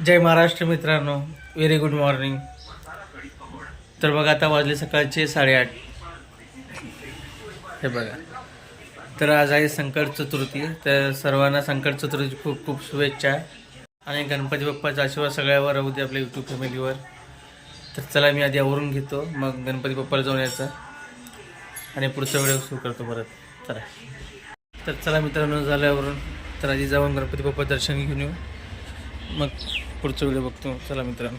जय महाराष्ट्र मित्रांनो very good morning तर बघा आता वाजले सकाळचे साडेआठ. हे बघा. तर आज आहे संकट चतुर्थी. तर सर्वांना संकट चतुर्थी खूप खूप शुभेच्छा. आणि गणपती बाप्पाचा आशीर्वाद सगळ्यावर राहू दे आपल्या यूट्यूब फॅमिलीवर तर चला मी आधी आवरून घेतो मग गणपती बाप्पाला जाऊन यायचं. आणि पुढचा व्हिडिओ सुरू करतो परत. चला. तर चला मित्रांनो झाल्यावरून तर आधी जाऊन गणपती बाप्पा दर्शन घेऊन येऊ. मग पुढचा व्हिडिओ बघतो. चला मित्रांनो.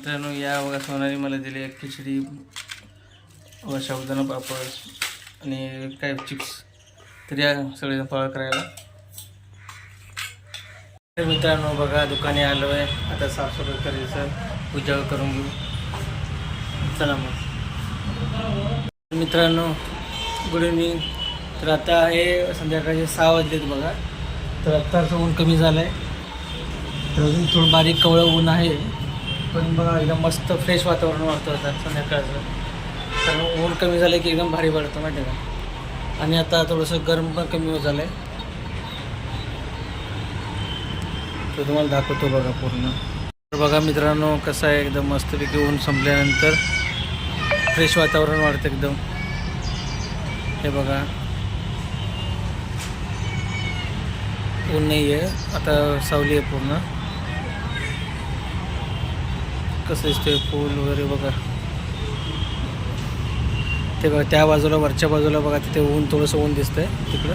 मित्रांनो या बघा सोनारी मला दिली एक खिचडी व शाबुदाना पापड आणि काय चिप्स. तर या सगळेजण फळ करायला. तर मित्रांनो बघा दुकाने आलो आहे आता साफसफाई करायचं पूजा करून घेऊ. चला मग. मित्रांनो गुड इव्हनिंग तर आता हे संध्याकाळचे सहा वाजलेत बघा. तर आत्ताचं ऊन कमी झालं आहे तर अजून थोडं बारीक कवळं ऊन आहे. पण बघा एकदम मस्त फ्रेश वातावरण वाटतं होतं संध्याकाळचं. कारण ऊन कमी झालं की एकदम भारी वाटतं माहिती आहे का? आणि आता थोडंसं गरम पण कमी होत झालं आहे तर तुम्हाला दाखवतो बघा पूर्ण. तर बघा मित्रांनो कसं आहे एकदम मस्तपैकी ऊन संपल्यानंतर फ्रेश वातावरण वाढतं एकदम. हे बघा. ऊन नाही आहे आता सावली आहे पूर्ण. कसं दिसतंय फूल वगैरे बघा. ते बघा त्या बाजूला वरच्या बाजूला बघा तिथे ऊन थोडंसं ऊन दिसतंय तिकडं.